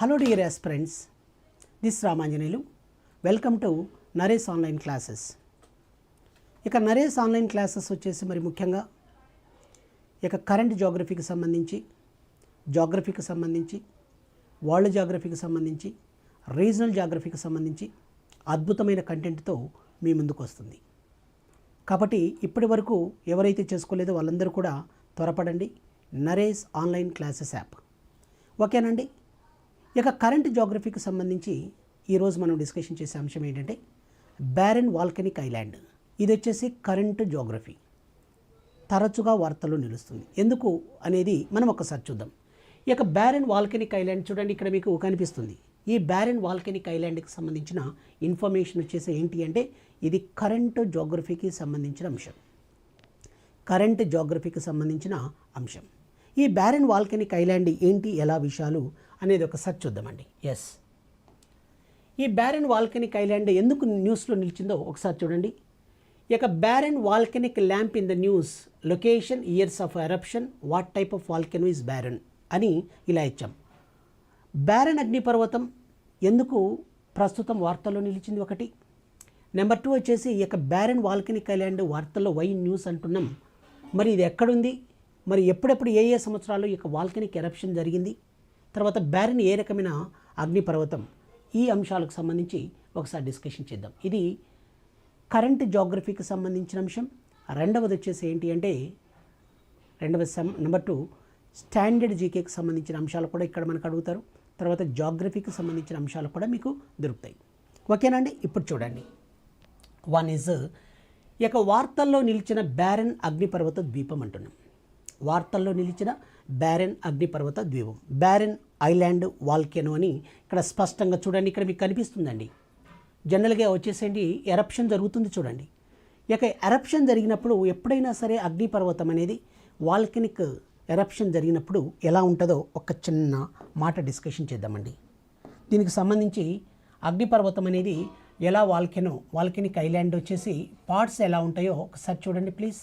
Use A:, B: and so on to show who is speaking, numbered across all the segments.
A: Hello dear aspirants this Ramanjaneyulu welcome to Naresh online classes ఇక Naresh online classes వచ్చేసి మరి ముఖ్యంగా ఇక కరెంట్ జోగ్రఫీకి సంబంధించి జోగ్రఫీకి సంబంధించి వరల్డ్ జాగ్రఫీకి సంబంధించి రీజనల్ జాగ్రఫీకి సంబంధించి అద్భుతమైన కంటెంట్తో మీ ముందుకు వస్తుంది. కాబట్టి ఇప్పటి వరకు ఎవరైతే చేసుకోలేదో వాళ్ళందరూ కూడా త్వరపడండి. నరేష్ ఆన్లైన్ క్లాసెస్ యాప్ ఓకేనండి? ఇక కరెంట్ జోగ్రఫీకి సంబంధించి ఈరోజు మనం డిస్కషన్ చేసే అంశం ఏంటంటే బ్యారెన్ వాల్కనిక్ ఐలాండ్ ఇది వచ్చేసి కరెంట్ జోగ్రఫీ తరచుగా వార్తల్లో నిలుస్తుంది. ఎందుకు అనేది మనం ఒకసారి చూద్దాం. ఇక బ్యారెన్ వాల్కనిక్ ఐలాండ్ చూడండి ఇక్కడ మీకు కనిపిస్తుంది. ఈ బ్యారెన్ వాల్కనిక్ ఐలాండ్కి సంబంధించిన ఇన్ఫర్మేషన్ వచ్చేసి ఏంటి అంటే ఇది కరెంట్ జోగ్రఫీకి సంబంధించిన అంశం. కరెంట్ జోగ్రఫీకి సంబంధించిన అంశం. ఈ బ్యారెన్ వాల్కెనిక్ ఐలాండ్ ఏంటి ఎలా విషయాలు అనేది ఒకసారి చూద్దామండి. ఎస్ ఈ బ్యారెన్ వాల్కనిక్ ఐలాండ్ ఎందుకు న్యూస్లో నిలిచిందో ఒకసారి చూడండి. ఇక barren volcanic lamp in the news location years of eruption what type of volcano is barren అని ఇలా ఇచ్చాం. బ్యారన్ అగ్నిపర్వతం ఎందుకు ప్రస్తుతం వార్తల్లో నిలిచింది ఒకటి. నెంబర్ టూ వచ్చేసి ఈ యొక్క బ్యారన్ వాల్కెనిక్ ఐలాండ్ వార్తల్లో వై న్యూస్ అంటున్నాం. మరి ఇది ఎక్కడుంది? మరి ఎప్పుడెప్పుడు ఏ ఏ సంవత్సరాల్లో ఈ యొక్క వాల్కనిక్ ఎరప్షన్ జరిగింది? తర్వాత బ్యారిన్ ఏ రకమైన అగ్నిపర్వతం? ఈ అంశాలకు సంబంధించి ఒకసారి డిస్కషన్ చేద్దాం. ఇది కరెంట్ జోగ్రఫీకి సంబంధించిన అంశం. రెండవది వచ్చేసి ఏంటి అంటే రెండవ సమ్ నెంబర్ టూ స్టాండర్డ్ జీకేకి సంబంధించిన అంశాలు కూడా ఇక్కడ మనకు అడుగుతారు. తర్వాత జాగ్రఫీకి సంబంధించిన అంశాలు కూడా మీకు దొరుకుతాయి. ఓకేనండి ఇప్పుడు చూడండి. వన్ ఇస్ ఈ యొక్క వార్తల్లో నిలిచిన బ్యారన్ అగ్నిపర్వత ద్వీపం అంటున్నాం. వార్తల్లో నిలిచిన బ్యారెన్ అగ్నిపర్వత ద్వీపం. బ్యారెన్ ఐలాండ్ వాల్కెనో అని ఇక్కడ స్పష్టంగా చూడండి. ఇక్కడ మీకు కనిపిస్తుందండి. జనరల్గా వచ్చేసేయండి. ఎరప్షన్ జరుగుతుంది చూడండి. ఇక ఎరప్షన్ జరిగినప్పుడు ఎప్పుడైనా సరే అగ్నిపర్వతం అనేది వాల్కెనిక్ ఎరప్షన్ జరిగినప్పుడు ఎలా ఉంటుందో ఒక చిన్న మాట డిస్కషన్ చేద్దామండి. దీనికి సంబంధించి అగ్నిపర్వతం అనేది ఎలా వాల్కెనో వాల్కెనిక్ ఐలాండ్ వచ్చేసి పార్ట్స్ ఎలా ఉంటాయో ఒకసారి చూడండి ప్లీజ్.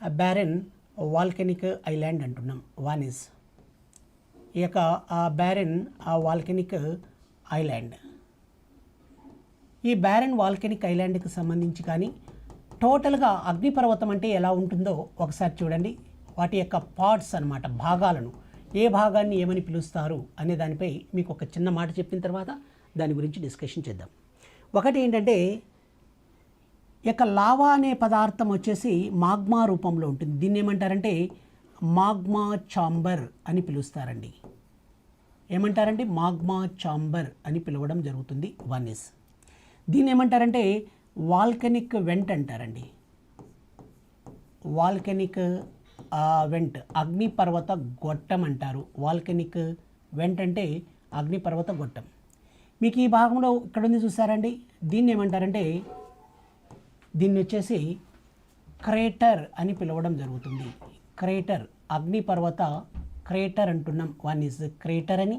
A: బ్యారెన్ వాల్కెనిక్ ఐలాండ్ అంటున్నాం. వానిస్ ఈ యొక్క ఆ బ్యారెన్ ఆ వాల్కెనిక్ ఐలాండ్ ఈ బ్యారెన్ వాల్కెనిక్ ఐలాండ్కి సంబంధించి కానీ టోటల్గా అగ్నిపర్వతం అంటే ఎలా ఉంటుందో ఒకసారి చూడండి. వాటి యొక్క పార్ట్స్ అన్నమాట భాగాలను. ఏ భాగాన్ని ఏమని పిలుస్తారు అనే దానిపై మీకు ఒక చిన్న మాట చెప్పిన తర్వాత దాని గురించి డిస్కషన్ చేద్దాం. ఒకటి ఏంటంటే ఇక లావా అనే పదార్థం వచ్చేసి మాగ్మా రూపంలో ఉంటుంది. దీన్ని ఏమంటారంటే మాగ్మా చాంబర్ అని పిలుస్తారండి. ఏమంటారంటే మాగ్మా చాంబర్ అని పిలవడం జరుగుతుంది వన్ ఇస్ దీన్ని ఏమంటారంటే వాల్కనిక్ వెంట్ అంటారండి. వాల్కనిక్ వెంట్ అగ్నిపర్వత గొట్టం అంటారు. వాల్కనిక్ వెంట్ అంటే అగ్నిపర్వత గొట్టం. మీకు ఈ భాగంలో ఇక్కడ ఉంది చూసారండి. దీన్ని ఏమంటారంటే దీన్ని వచ్చేసి క్రేటర్ అని పిలవడం జరుగుతుంది. క్రేటర్ అగ్నిపర్వత క్రేటర్ అంటున్నాం. వన్ ఇస్ క్రేటర్ అని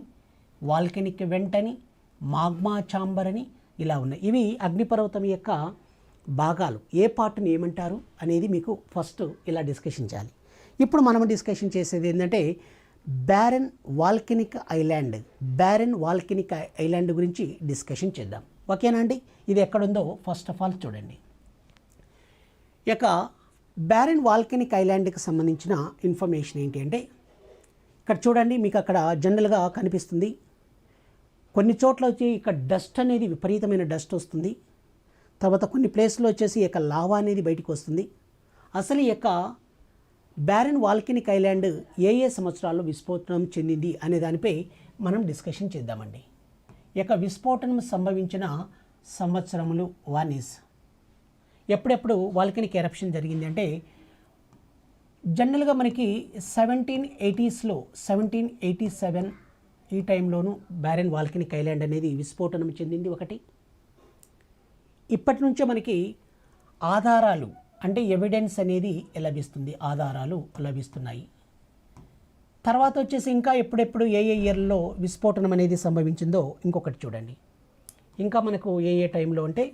A: వాల్కెనిక్ వెంట్ అని మాగ్మా చాంబర్ అని ఇలా ఉన్నాయి. ఇవి అగ్నిపర్వతం యొక్క భాగాలు. ఏ పార్ట్ని ఏమంటారు అనేది మీకు ఫస్ట్ ఇలా డిస్కషన్ చేయాలి. ఇప్పుడు మనం డిస్కషన్ చేసేది ఏంటంటే barren volcanic island barren volcanic island గురించి డిస్కషన్ చేద్దాం. ఓకేనా అండి? ఇది ఎక్కడుందో ఫస్ట్ ఆఫ్ ఆల్ చూడండి. ఇక బ్యారెన్ వాల్కనిక్ ఐలాండ్కి సంబంధించిన ఇన్ఫర్మేషన్ ఏంటి అంటే ఇక్కడ చూడండి మీకు అక్కడ జనరల్గా కనిపిస్తుంది. కొన్ని చోట్ల వచ్చి ఇక్కడ డస్ట్ అనేది విపరీతమైన డస్ట్ వస్తుంది. తర్వాత కొన్ని ప్లేస్లో వచ్చేసి యొక్క లావా అనేది బయటికి వస్తుంది. అసలు ఈ యొక్క బ్యారెన్ వాల్కినిక్ ఐలాండ్ ఏ ఏ సంవత్సరాల్లో విస్ఫోటనం చెందింది అనే దానిపై మనం డిస్కషన్ చేద్దామండి. యొక్క విస్ఫోటనం సంభవించిన సంవత్సరములు వన్ ఇస్ ఎప్పుడెప్పుడు వాల్కెనిక్ ఎరప్షన్ జరిగింది అంటే జనరల్గా మనకి సెవెంటీన్ ఎయిటీస్లో సెవెంటీన్ ఎయిటీ సెవెన్ ఈ టైంలోనూ బ్యారెన్ వాల్కెనిక్ ఐలాండ్ అనేది విస్ఫోటనం చెందింది ఒకటి. ఇప్పటి నుంచే మనకి ఆధారాలు అంటే ఎవిడెన్స్ అనేది లభిస్తుంది. ఆధారాలు లభిస్తున్నాయి. తర్వాత వచ్చేసి ఇంకా ఎప్పుడెప్పుడు ఏ ఏ ఇయర్లో విస్ఫోటనం అనేది సంభవించిందో ఇంకొకటి చూడండి. ఇంకా మనకు ఏ ఏ టైంలో అంటే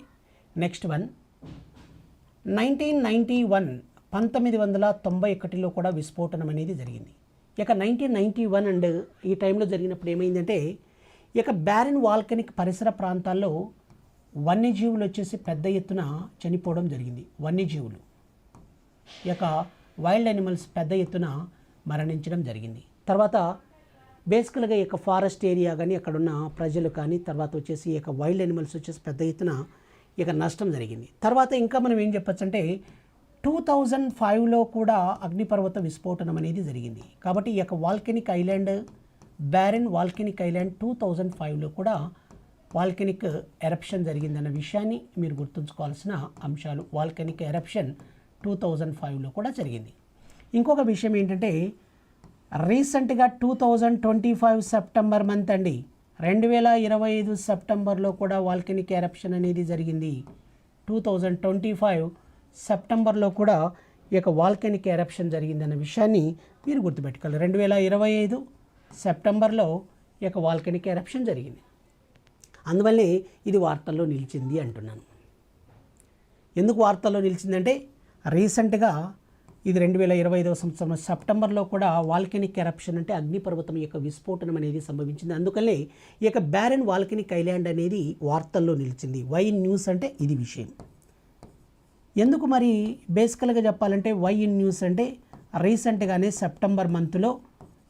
A: next one nineteen ninety one పంతొమ్మిది వందల తొంభై ఒకటిలో కూడా విస్ఫోటనం అనేది జరిగింది. ఇక నైన్టీన్ నైంటీ వన్ అండ్ ఈ టైంలో జరిగినప్పుడు ఏమైందంటే ఇక బ్యారెన్ వాల్కనిక్ పరిసర ప్రాంతాల్లో వన్యజీవులు వచ్చేసి పెద్ద ఎత్తున చనిపోవడం జరిగింది. వన్యజీవులు. ఈ యొక్క వైల్డ్ యానిమల్స్ పెద్ద ఎత్తున మరణించడం జరిగింది. తర్వాత బేసికల్గా ఈ యొక్క ఫారెస్ట్ ఏరియా కానీ అక్కడున్న ప్రజలు కానీ తర్వాత వచ్చేసి ఈ యొక్క వైల్డ్ యానిమల్స్ వచ్చేసి పెద్ద ఎత్తున ఇక నష్టం జరిగింది. తర్వాత ఇంకా మనం ఏం చెప్పొచ్చంటే టూ థౌజండ్ ఫైవ్లో కూడా అగ్నిపర్వత విస్ఫోటనం అనేది జరిగింది. కాబట్టి ఈ యొక్క volcanic island barren volcanic island two thousand ఫైవ్లో కూడా వాల్కెనిక్ ఎరప్షన్ జరిగిందన్న విషయాన్ని మీరు గుర్తుంచుకోవాల్సిన అంశాలు. వాల్కెనిక్ ఎరప్షన్ టూ థౌజండ్ ఫైవ్లో కూడా జరిగింది. ఇంకొక విషయం ఏంటంటే రీసెంట్గా two thousand twenty five September month అండి. రెండు వేల ఇరవై ఐదు సెప్టెంబర్లో కూడా వాల్కెనిక్ ఎరప్షన్ అనేది జరిగింది. టూ థౌజండ్ ట్వంటీ ఫైవ్ సెప్టెంబర్లో కూడా ఈ యొక్క వాల్కెనిక్ ఎరప్షన్ జరిగిందన్న విషయాన్ని మీరు గుర్తుపెట్టుకోవాలి. రెండు వేల ఇరవై ఐదు సెప్టెంబర్లో ఈ యొక్క వాల్కెనిక్ ఎరప్షన్ జరిగింది. అందువల్లే ఇది వార్తల్లో నిలిచింది అంటున్నాను. ఎందుకు వార్తల్లో నిలిచిందంటే రీసెంట్గా ఇది రెండు వేల ఇరవై ఐదవ సంవత్సరం సెప్టెంబర్లో కూడా వాల్కెనిక్ ఎరప్షన్ అంటే అగ్నిపర్వతం యొక్క విస్ఫోటనం అనేది సంభవించింది. అందుకనే ఈ యొక్క బ్యారన్ వాల్కెనిక్ ఐలాండ్ అనేది వార్తల్లో నిలిచింది. వై న్యూస్ అంటే ఇది విషయం. ఎందుకు మరి బేసికల్గా చెప్పాలంటే వై ఇన్ న్యూస్ అంటే రీసెంట్గానే సెప్టెంబర్ మంత్లో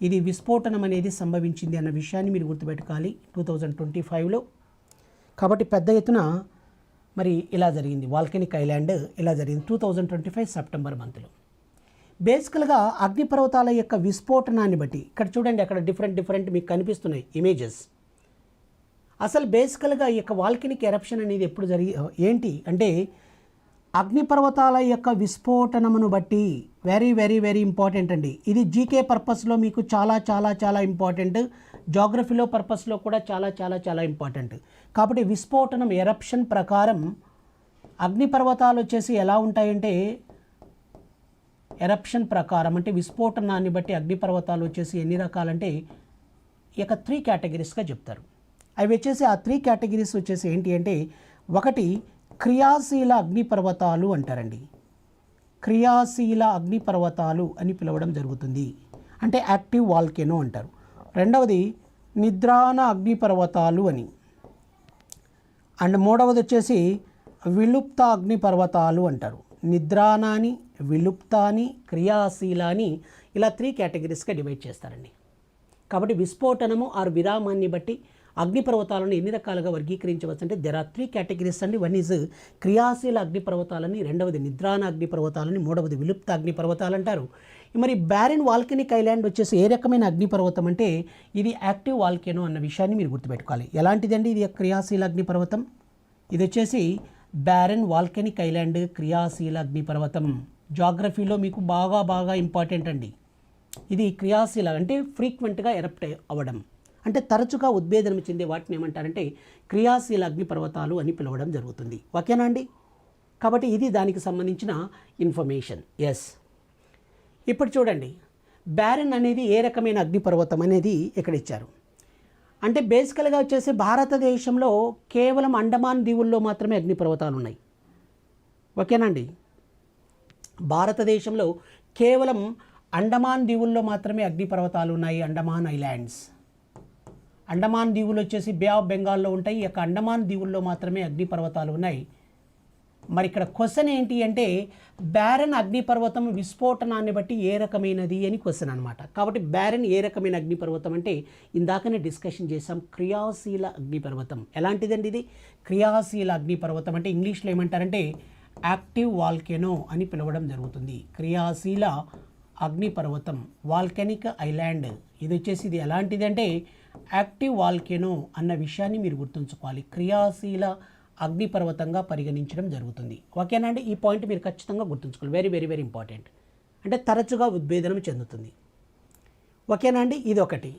A: ఇది విస్ఫోటనం అనేది సంభవించింది అన్న విషయాన్ని మీరు గుర్తుపెట్టుకోవాలి. టూ థౌజండ్ ట్వంటీ ఫైవ్లో కాబట్టి పెద్ద ఎత్తున మరి ఇలా జరిగింది. వాల్కెనిక్ ఐలాండ్ ఇలా జరిగింది. Two thousand twenty five September మంత్లో బేసికల్గా అగ్నిపర్వతాల యొక్క విస్ఫోటనాన్ని బట్టి ఇక్కడ చూడండి అక్కడ డిఫరెంట్ డిఫరెంట్ మీకు కనిపిస్తున్నాయి ఇమేజెస్. అసలు బేసికల్గా ఈ యొక్క వాల్కినిక్ ఎరప్షన్ అనేది ఎప్పుడు జరిగి ఏంటి అంటే అగ్నిపర్వతాల యొక్క విస్ఫోటనమును బట్టి వెరీ వెరీ వెరీ ఇంపార్టెంట్ అండి. ఇది జీకే పర్పస్లో మీకు చాలా చాలా చాలా ఇంపార్టెంట్. జాగ్రఫీలో పర్పస్లో కూడా చాలా చాలా చాలా ఇంపార్టెంట్. కాబట్టి విస్ఫోటనం ఎరప్షన్ ప్రకారం అగ్నిపర్వతాలు వచ్చేసి ఎలా ఉంటాయంటే ఎరప్షన్ ప్రకారం అంటే విస్ఫోటనాన్ని బట్టి అగ్నిపర్వతాలు వచ్చేసి ఎన్ని రకాలంటే ఇక త్రీ కేటగిరీస్గా చెప్తారు. అవి వచ్చేసి ఆ త్రీ కేటగిరీస్ వచ్చేసి ఏంటి అంటే ఒకటి క్రియాశీల అగ్నిపర్వతాలు అంటారండి. క్రియాశీల అగ్నిపర్వతాలు అని పిలవడం జరుగుతుంది. అంటే యాక్టివ్ వాల్కెనో అంటారు. రెండవది నిద్రాన అగ్నిపర్వతాలు అని. అండ్ మూడవది వచ్చేసి విలుప్త అగ్నిపర్వతాలు అంటారు. నిద్రానాని విలుప్తాని క్రియాశీలాని ఇలా త్రీ కేటగిరీస్గా డివైడ్ చేస్తారండి. కాబట్టి విస్ఫోటనము ఆర్ విరామాన్ని బట్టి అగ్నిపర్వతాలను ఎన్ని రకాలుగా వర్గీకరించవచ్చు అంటే దెర్ ఆర్ త్రీ కేటగిరీస్ అండి. వన్ ఈజ్ క్రియాశీల అగ్నిపర్వతాలని రెండవది నిద్రాన అగ్నిపర్వతాలని మూడవది విలుప్త అగ్నిపర్వతాలు అంటారు. మరి బ్యారెన్ వాల్కెనిక్ ఐలాండ్ వచ్చేసి ఏ రకమైన అగ్నిపర్వతం అంటే ఇది యాక్టివ్ వాల్కెనో అన్న విషయాన్ని మీరు గుర్తుపెట్టుకోవాలి. ఎలాంటిదండి ఇది క్రియాశీల అగ్నిపర్వతం? ఇది వచ్చేసి బ్యారెన్ వాల్కెనిక్ ఐలాండ్ క్రియాశీల అగ్నిపర్వతం జాగ్రఫీలో మీకు బాగా బాగా ఇంపార్టెంట్ అండి. ఇది క్రియాశీల అంటే ఫ్రీక్వెంట్గా ఎరప్ట్ అవ్వడం అంటే తరచుగా ఉద్భేదనం చెందే వాటిని ఏమంటారంటే క్రియాశీల అగ్నిపర్వతాలు అని పిలవడం జరుగుతుంది. ఓకేనా అండి? కాబట్టి ఇది దానికి సంబంధించిన ఇన్ఫర్మేషన్ ఎస్ ఇప్పుడు చూడండి. బ్యారెన్ అనేది ఏ రకమైన అగ్నిపర్వతం అనేది ఇక్కడ ఇచ్చారు? అంటే బేసికల్గా వచ్చేసి భారతదేశంలో కేవలం అండమాన్ దీవుల్లో మాత్రమే అగ్నిపర్వతాలు ఉన్నాయి ఓకేనండి? భారతదేశంలో కేవలం అండమాన్ దీవుల్లో మాత్రమే అగ్నిపర్వతాలు ఉన్నాయి అండమాన్ ఐలాండ్స్. అండమాన్ దీవులు వచ్చేసి బే ఆఫ్ బెంగాల్లో ఉంటాయి. ఈ యొక్క అండమాన్ దీవుల్లో మాత్రమే అగ్నిపర్వతాలు ఉన్నాయి మరి ఇక్కడ క్వశ్చన్ ఏంటి అంటే బ్యారన్ అగ్నిపర్వతం విస్ఫోటనాన్ని బట్టి ఏ రకమైనది అని క్వశ్చన్ అనమాట కాబట్టి బ్యారన్ ఏ రకమైన అగ్నిపర్వతం అంటే ఇందాకనే డిస్కషన్ చేసాం క్రియాశీల అగ్నిపర్వతం. ఎలాంటిదండి ఇది? క్రియాశీల అగ్నిపర్వతం అంటే ఇంగ్లీష్లో ఏమంటారంటే యాక్టివ్ వాల్కెనో అని పిలవడం జరుగుతుంది. క్రియాశీల అగ్నిపర్వతం వాల్కెనిక్ ఐలాండ్ ఇది వచ్చేసి ఇది ఎలాంటిది అంటే యాక్టివ్ వాల్కెనో అన్న విషయాన్ని మీరు గుర్తుంచుకోవాలి. క్రియాశీల అగ్నిపర్వతంగా పరిగణించడం జరుగుతుంది. ఓకేనా అండి? ఈ పాయింట్ మీరు ఖచ్చితంగా గుర్తుంచుకోవాలి. వెరీ వెరీ వెరీ ఇంపార్టెంట్ అంటే తరచుగా ఉద్భేదనం చెందుతుంది. ఓకేనా అండి? ఇది ఒకటి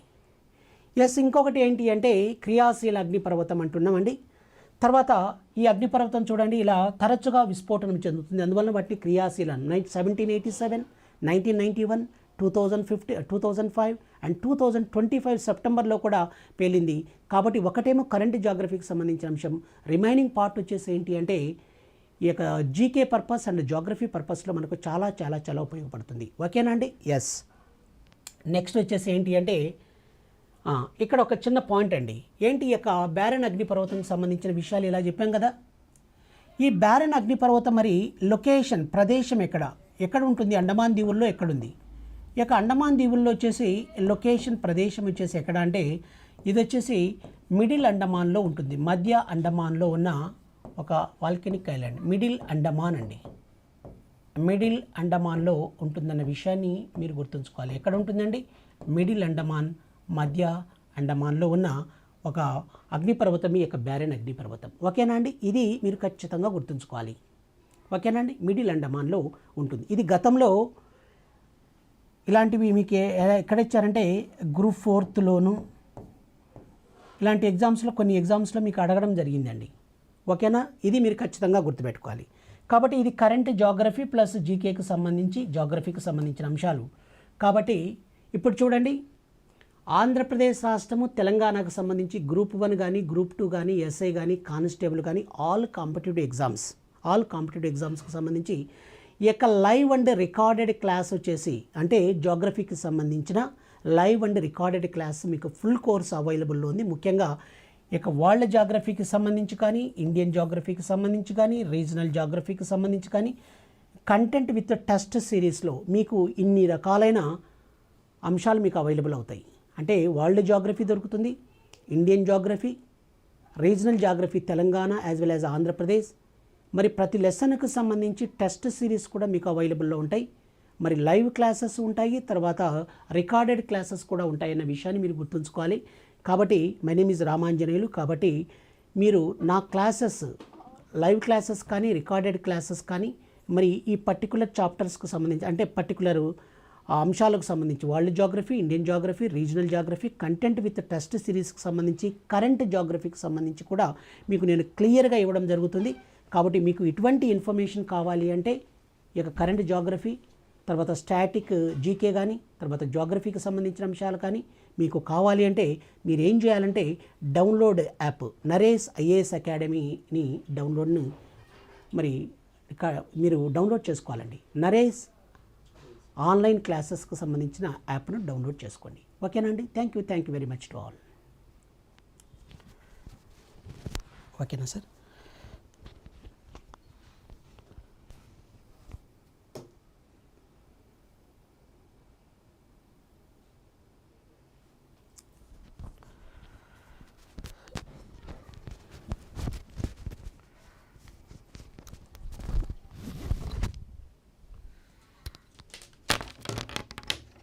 A: ఎస్ ఇంకొకటి ఏంటి అంటే క్రియాశీల అగ్నిపర్వతం అంటున్నామండి. తర్వాత ఈ అగ్నిపర్వతం చూడండి ఇలా తరచుగా విస్ఫోటనం చెందుతుంది. అందువలన వాటిని క్రియాశీల. Nine seventeen eighty seven nineteen ninety one two thousand fifty two thousand five and two thousand twenty five సెప్టెంబర్లో కూడా పేలింది. కాబట్టి ఒకటేమో కరెంట్ జాగ్రఫీకి సంబంధించిన అంశం. రిమైనింగ్ పార్ట్ వచ్చేసి ఏంటి అంటే ఈ యొక్క జీకే పర్పస్ అండ్ జాగ్రఫీ పర్పస్లో మనకు చాలా చాలా చాలా ఉపయోగపడుతుంది. ఓకేనా అండి? ఎస్ నెక్స్ట్ వచ్చేసి ఏంటి అంటే ఇక్కడ ఒక చిన్న పాయింట్ అండి. ఏంటి ఈ యొక్క బ్యారన్ అగ్నిపర్వతంకి సంబంధించిన విషయాలు ఇలా చెప్పాం కదా? ఈ బ్యారన్ అగ్నిపర్వతం మరి లొకేషన్ ప్రదేశం ఎక్కడ? ఎక్కడ ఉంటుంది? అండమాన్ దీవుల్లో ఎక్కడుంది? ఇక యొక్క అండమాన్ దీవుల్లో వచ్చేసి లొకేషన్ ప్రదేశం వచ్చేసి ఎక్కడ అంటే ఇది వచ్చేసి మిడిల్ అండమాన్లో ఉంటుంది. మధ్య అండమాన్లో ఉన్న ఒక వాల్కెనిక్ ఐలాండ్. మిడిల్ అండమాన్ అండి. మిడిల్ అండమాన్లో ఉంటుందన్న విషయాన్ని మీరు గుర్తుంచుకోవాలి. ఎక్కడ ఉంటుందండి? మిడిల్ అండమాన్ మధ్య అండమాన్లో ఉన్న ఒక అగ్నిపర్వతం ఈ యొక్క బ్యారెన్ అగ్నిపర్వతం. ఓకేనా అండి? ఇది మీరు ఖచ్చితంగా గుర్తుంచుకోవాలి. ఓకేనా అండి? మిడిల్ అండమాన్లో ఉంటుంది. ఇది గతంలో ఇలాంటివి మీకు ఎక్కడ ఇచ్చారంటే గ్రూప్ ఫోర్త్లోను ఇలాంటి ఎగ్జామ్స్లో కొన్ని ఎగ్జామ్స్లో మీకు అడగడం జరిగిందండి. ఓకేనా? ఇది మీరు ఖచ్చితంగా గుర్తుపెట్టుకోవాలి. కాబట్టి ఇది కరెంట్ జాగ్రఫీ ప్లస్ జీకేకి సంబంధించి జాగ్రఫీకి సంబంధించిన అంశాలు. కాబట్టి ఇప్పుడు చూడండి. ఆంధ్రప్రదేశ్ రాష్ట్రము తెలంగాణకు సంబంధించి గ్రూప్ వన్ కానీ గ్రూప్ టూ కానీ ఎస్ఐ కానీ కానిస్టేబుల్ కానీ all competitive exams all competitive ఎగ్జామ్స్కి సంబంధించి ఈ యొక్క లైవ్ అండ్ రికార్డెడ్ క్లాస్ వచ్చేసి అంటే జోగ్రఫీకి సంబంధించిన లైవ్ అండ్ రికార్డెడ్ క్లాస్ మీకు ఫుల్ కోర్స్ అవైలబుల్లో ఉంది. ముఖ్యంగా ఇక వరల్డ్ జాగ్రఫీకి సంబంధించి కానీ ఇండియన్ జాగ్రఫీకి సంబంధించి కానీ రీజనల్ జాగ్రఫీకి సంబంధించి కానీ కంటెంట్ విత్ టెస్ట్ సిరీస్లో మీకు ఇన్ని రకాలైన అంశాలు మీకు అవైలబుల్ అవుతాయి. అంటే వరల్డ్ జాగ్రఫీ దొరుకుతుంది Indian geography regional geography Telangana as well as Andhra Pradesh మరి ప్రతి లెసన్కు సంబంధించి టెస్ట్ సిరీస్ కూడా మీకు అవైలబుల్లో ఉంటాయి. మరి లైవ్ క్లాసెస్ ఉంటాయి. తర్వాత రికార్డెడ్ క్లాసెస్ కూడా ఉంటాయన్న విషయాన్ని మీరు గుర్తుంచుకోవాలి. కాబట్టి మై నేమ్ ఇస్ రామాంజనేయులు. కాబట్టి మీరు నా క్లాసెస్ లైవ్ క్లాసెస్ కానీ రికార్డెడ్ క్లాసెస్ కానీ మరి ఈ పర్టికులర్ చాప్టర్స్కి సంబంధించి అంటే పర్టికులర్ అంశాలకు సంబంధించి world geography Indian geography regional geography content with test సిరీస్కి సంబంధించి కరెంట్ జాగ్రఫీకి సంబంధించి కూడా మీకు నేను క్లియర్గా ఇవ్వడం జరుగుతుంది. కాబట్టి మీకు ఇటువంటి ఇన్ఫర్మేషన్ కావాలి అంటే ఈ యొక్క కరెంట్ జాగ్రఫీ తర్వాత స్టాటిక్ జీకే కానీ తర్వాత జాగ్రఫీకి సంబంధించిన అంశాలు కానీ మీకు కావాలి అంటే మీరు ఏం చేయాలంటే డౌన్లోడ్ యాప్ నరేష్ ఐఏఎస్ అకాడమీని డౌన్లోడ్ను మరి మీరు డౌన్లోడ్ చేసుకోవాలండి. నరేష్ ఆన్లైన్ క్లాసెస్కి సంబంధించిన యాప్ను డౌన్లోడ్ చేసుకోండి. ఓకేనండి thank you thank you very much to all. ఓకేనా సార్?